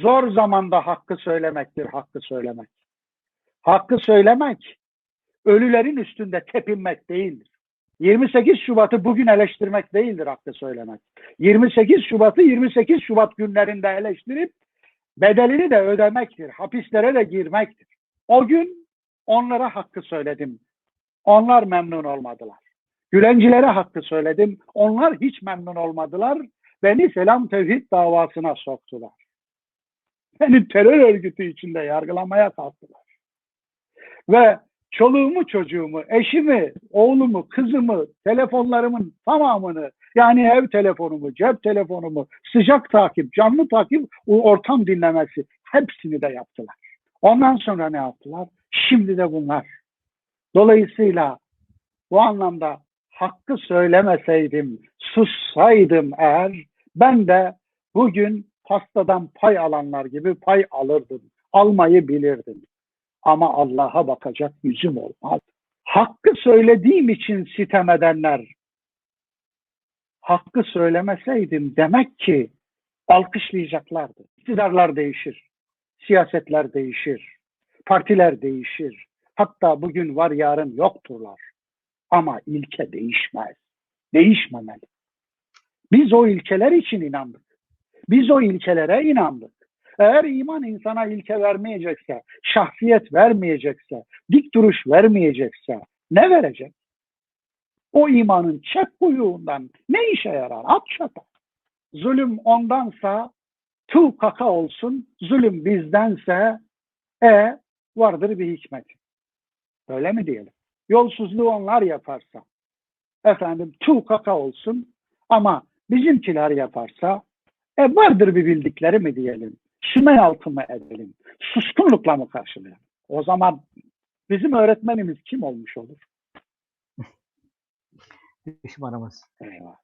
zor zamanda hakkı söylemektir, hakkı söylemek. Hakkı söylemek, ölülerin üstünde tepinmek değildir. 28 Şubat'ı bugün eleştirmek değildir hakkı söylemek. 28 Şubat'ı 28 Şubat günlerinde eleştirip bedelini de ödemektir. Hapislere de girmektir. O gün onlara hakkı söyledim. Onlar memnun olmadılar. Gülencilere hakkı söyledim. Onlar hiç memnun olmadılar. Beni Selam Tevhid davasına soktular. Beni terör örgütü içinde yargılamaya kalktılar. Ve çoluğumu, çocuğumu, eşimi, oğlumu, kızımı, telefonlarımın tamamını yani ev telefonumu, cep telefonumu, sıcak takip, canlı takip, ortam dinlemesi hepsini de yaptılar. Ondan sonra ne yaptılar? Şimdi de bunlar. Dolayısıyla bu anlamda hakkı söylemeseydim, sussaydım eğer ben de bugün pastadan pay alanlar gibi pay alırdım. Almayı bilirdim. Ama Allah'a bakacak yüzüm olmaz. Hakkı söylediğim için sitem edenler, hakkı söylemeseydim demek ki alkışlayacaklardı. İktidarlar değişir, siyasetler değişir, partiler değişir. Hatta bugün var yarın yokturlar. Ama ilke değişmez. Değişmemeli. Biz o ilkeler için inandık. Biz o ilkelere inandık. Eğer iman insana ilke vermeyecekse, şahsiyet vermeyecekse, dik duruş vermeyecekse ne verecek? O imanın çek kuyruğundan ne işe yarar? At çata. Zulüm ondansa tu kaka olsun, zulüm bizdense e vardır bir hikmet. Öyle mi diyelim? Yolsuzluğu onlar yaparsa efendim tu kaka olsun ama bizimkiler yaparsa e vardır bir bildikleri mi diyelim? Sümen altı mı edelim? Suskunlukla mı karşılayalım? O zaman bizim öğretmenimiz kim olmuş olur? Düşmanımız. Eyvah.